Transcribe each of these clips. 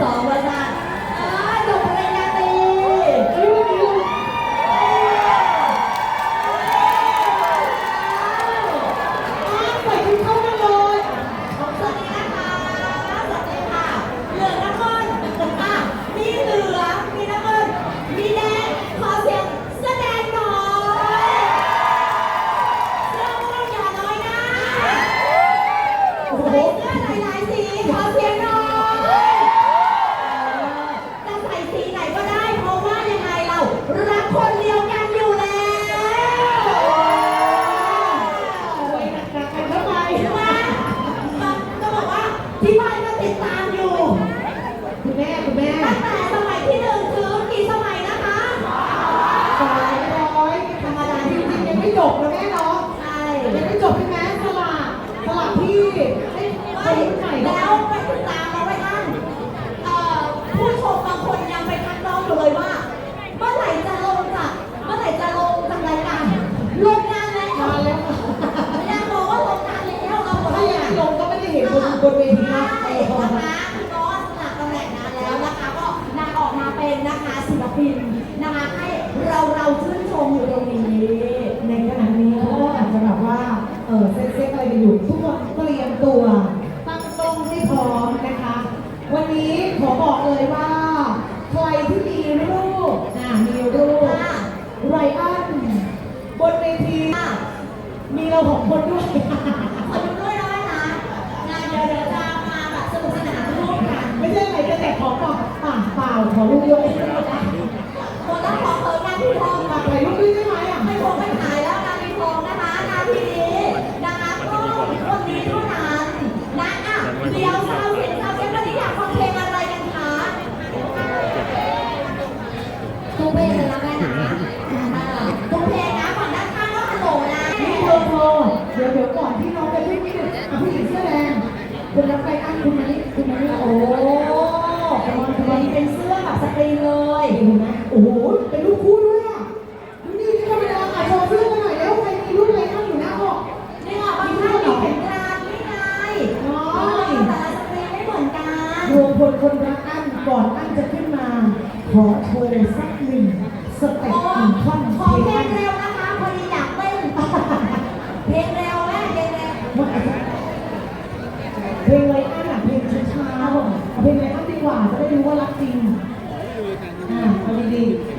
สองวันได้ เห็นบนบนเวทีนะนะคะน้องหลับตำแหน่งนานแล้วนะคะ ก็นางออกมาเป็นนะคะศิลปินนะคะ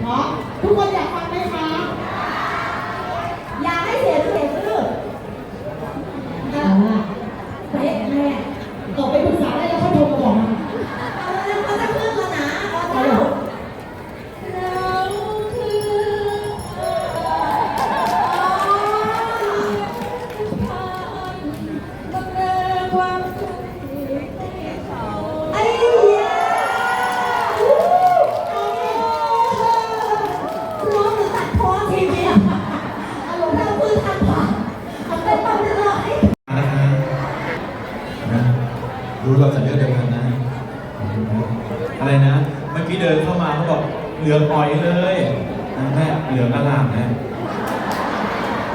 เนาะทุกคนอยาก เหลืองอ่อยเลยนะแม่เหลืองอลามนะ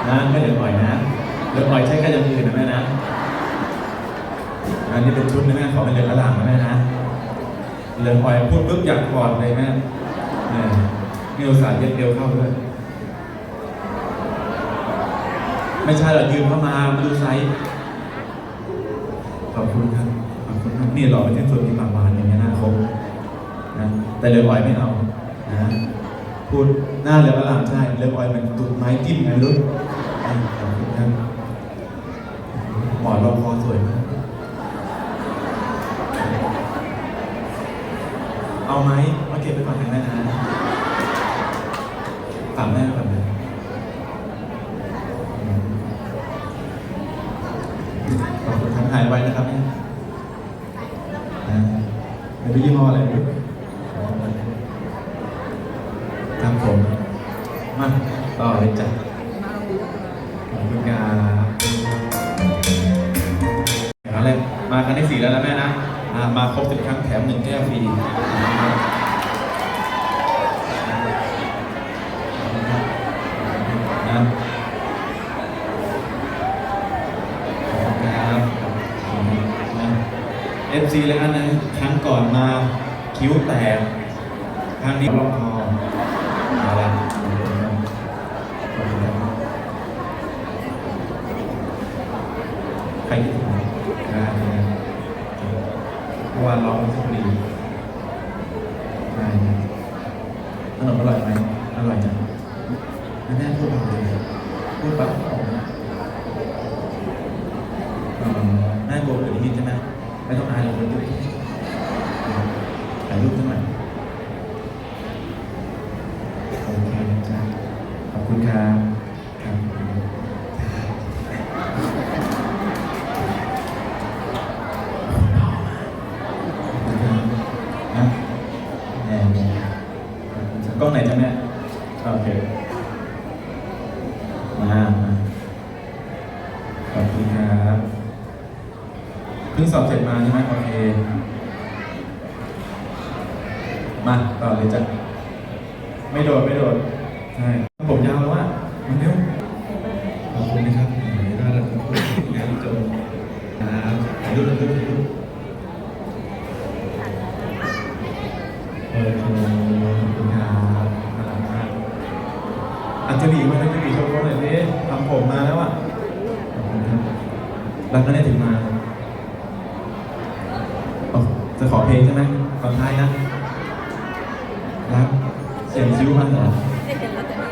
นะไม่เหลืองอ่อยนะเหลืองอ่อยใช้แค่ยางอื่นนะแม่นะอันนี้เป็นชุดนะแม่ขอเป็นเหลืองอลามนะแม่นะเหลืองอ่อยพูดปึ๊บอยากกอดเลยแม่เนี่ยเอวสายเย็นเอวเข้าด้วยไม่ใช่หรอกยืมเข้ามามาดูไซส์ขอบคุณครับขอบคุณครับนี่หล่อเป็นที่สุดที่มาวานอย่างนี้ยนะครับนะแต่เหลยอ่อยไม่เอา นะพูดหน้าเหลืออลามใช่เลิฟออยเหมือนตุ่ไม้จิ้มนะลูกหมอนรองคอสวยมากเอาไหมมาเก็บไปก่อนทางนั้นะฝากแม่ก่อนนะขอบคุณทั้งหายไว้นะครับแม่ไปพิยี่ห้ออะไร แถมหนึ่งแก้วฟรีนะเอฟซีแล้วกันนะครั้งก่อนมาคิ้วแตกครั้งนี้ลอง เมื่อวานร้องสักดีได้ครับขนมอร่อยไหมอร่อยนะแม่พูดเบาเลยพูดเบาออกนะอ๋อแม่โบเกิดที่ใช่ไหมไม่ต้องอายหรอกคนด้วยถ่ายรูปสักหน่ ต่อเลยจ้ะไม่โดดไม่โดดใช่ผมยาวแล้วอะมาเร็วขอบคุณนะครับเดี๋ยวก็เราพูดงานจบครับถ่ายรูปถ่ายรูปถ่ายรูปเออขอบคุณครับน่ารักมากอัจฉริยะมาเลยอัจฉริโชว์หน่อยสิทำผมมาแล้วอะขอบคุณครับรักก็ได้ถึงมาจะขอเพลงใช่ไหมตอนท้ายนะ รักเสียงซิ้วมันเหรอ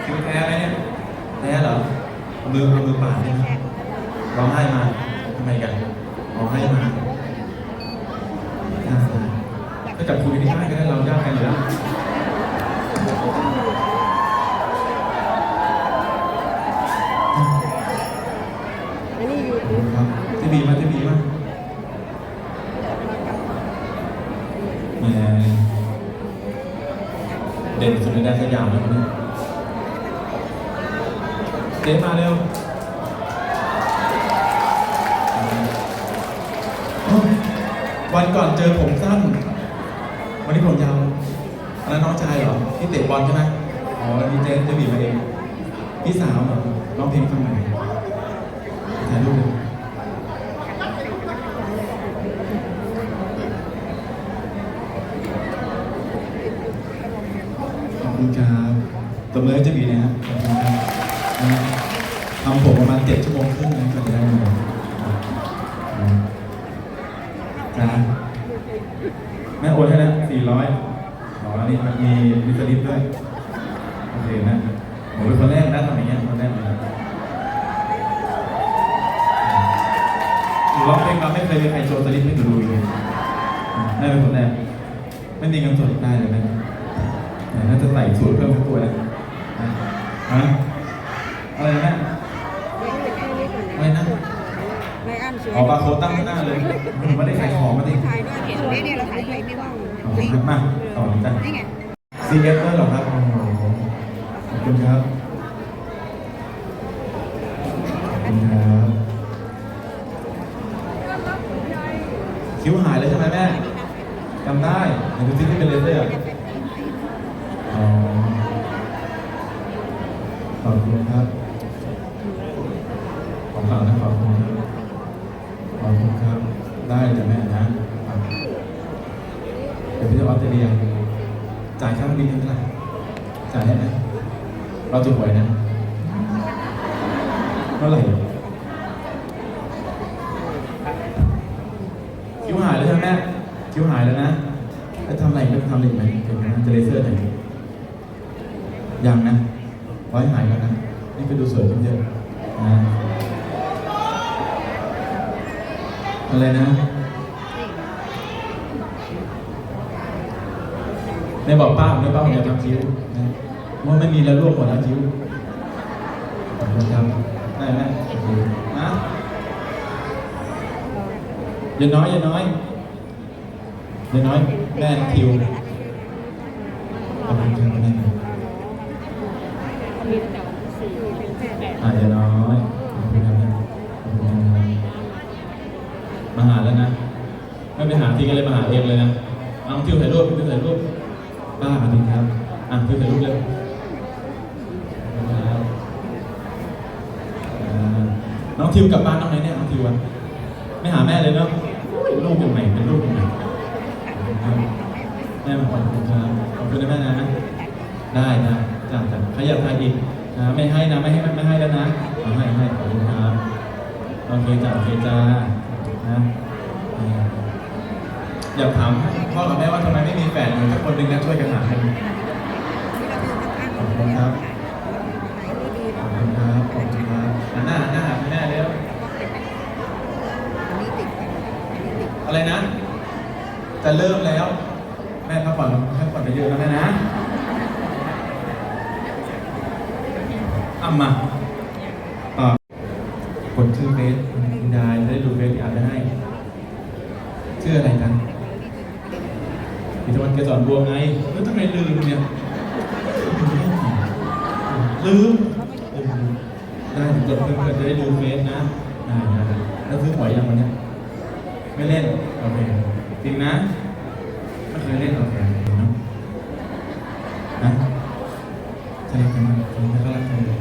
ซิ้วแท้ไหมเนี่ยแท้เหรอเอามือเอามือปาดได้ไหมร้องไห้มาทำไมกันร้องไห้มาอ่าก็จับคุยกันที่บ้านก็ได้เราญาติกันอยู่แล้ว นสุดในแดนสยาแล้วคนนี้เจ๊มาเร็วออวันก่อนเจอผมสั้น วันนี้ผมยาวอันนั้นน้องชายเหรอ ที่เตะบอลใช่ไหมอ๋ออันนี้เจ๊เจะบีบมาเอง พี่สาวเหรอร้องเพลงฟังหน่อยถ่ายรูปเลย ขอบคุณครับ ตบมือจะบีนะครับขอบคุณครับนะทำผมประมาณเจ็ดชั่วโมงครึ่งนะก็จะได้มาจ้าแม่โอนให้แล้วสี่ร้อยอ๋อนี่มันมีมีสลิปด้วยโอเคนะผมเป็นคนแรกนะทำอย่างเงี้ยคนแรกเลยร้องเพลงมาไม่เคยมีใครโชว์สลิปให้หนูดูเลยแม่เป็นคนแรกไม่มีเงินสดได้เลยนะแต่น่าจะใส่สูตรเพิ่มสักตัวนะ ฮะฮะอะไรนะอะไรนะไม่อั้นสวยอ๋อบาร์โค้ดตั้งข้างหน้าเลยมันไม่ได้ขายของมาดิถ่ายด้วยเห็นไหมเนี่ยเราถ่ายไปไม่ว่างอ๋อมาต่อเลยจ้ะนี่ไงซีเอฟด้วยเหรอครับโอ้โหขอบคุณครับขอบคุณครับคิ้วหายแล้วใช่ไหมแม่จำได้ในดูซิที่เป็นเลเซอร์ อบคุณครับ ขอบคุณนะขอบคุณครับขอบคุณครับ ได้แต่แม่นะครับเดี๋ยวพี่จะออสเตรเลียจ่ายค่าบินเท่าไหร่จ่ายได้ไหมเราจะหวยนะเท่าไหร่คิ้วหายแล้วใช่ไหมแม่คิ้วหายแล้วนะไปทำอะไรไปทำอะไรอีกไหมเดี๋ยวนะจะเลเซอร์ไหนอยยังนะไว้หายแล้วนะนี่ไปดูสวยขึ้นเยอะนะ อะไร นะ ไม่บอกป้าไม่ป้าผมอยากทำคิ้วนะว่าไม่มีแล้วรวบหมดแล้วคิ้วขอบคุณครับได้ไหมโอเคนะอย่าน้อยอย่าน้อยอย่าน้อยแม่คิวขอบคุณครับ แล้วนะไม่ไปหาทีกันเลยมาหาเองเลยนะเอาทิวถ่ายรูปทิวถ่ายรูปบ้าจริงครับอะทิวถ่ายรูปเลยน้องทิวกลับบ้านน้องไหนเนี่ยน้องทิวอะไม่หาแม่เลยเนาะอุ้ยลูกยังไงเป็นลูกยังไงขอบคุณครับขอบคุณนะแม่นะได้นะจ้าจ้าขยับไปอีกนะไม่ให้นะไม่ให้ไม่ให้แล้วนะเอาให้ให้ขอบคุณครับโอเคจ้าโอเคจ้านะ อออยากถามพ่อกับแม่ว่าทำไมไม่มีแฝดเลยสักคนหนึ่งนะช่วยกันหาให้ขอบคุณครับขอบคุณครับขอบคุณครับหันหน้าหันหน้าหาแม่เร็วอะไรนะ จะเริ่มแล้ว แม่พักผ่อนพักผ่อนไปเยอะแล้วแม่นะอะมาอ่ากดชื่อเฟซคุณยายจะได้ดูเฟซที่อ่านได้ ชื่ออะไรกันพิธวันเกสรบัวไงแล้วทำไมลืมเนี่ย ลืมลืมได้ถึงกดเพื่อนๆจะได้ดูเฟซนะได้ได้แล้วซื้อหวยยังวันนี้ไม่เล่น โอเค จริงนะไม่เคยเล่นโอเคนะนะจะรักกันไหมผมก็รักกันเลย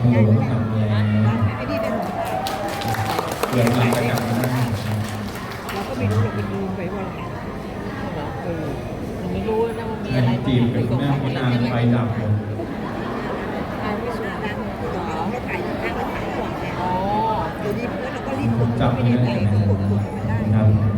ฮัลโหลกลับมาแล้ว เดี๋ยวหลังจะกลับมาได้เราก็ไม่รู้เราไปดูไปว่าเออเราไม่รู้นะว่ามีอะไรจีบกับแม่คนนานไปดับหมดอ๋อเดี๋ยวนี้เพื่อนเราก็รีบจับไม่ได้ไปนะกดกดไม่ได้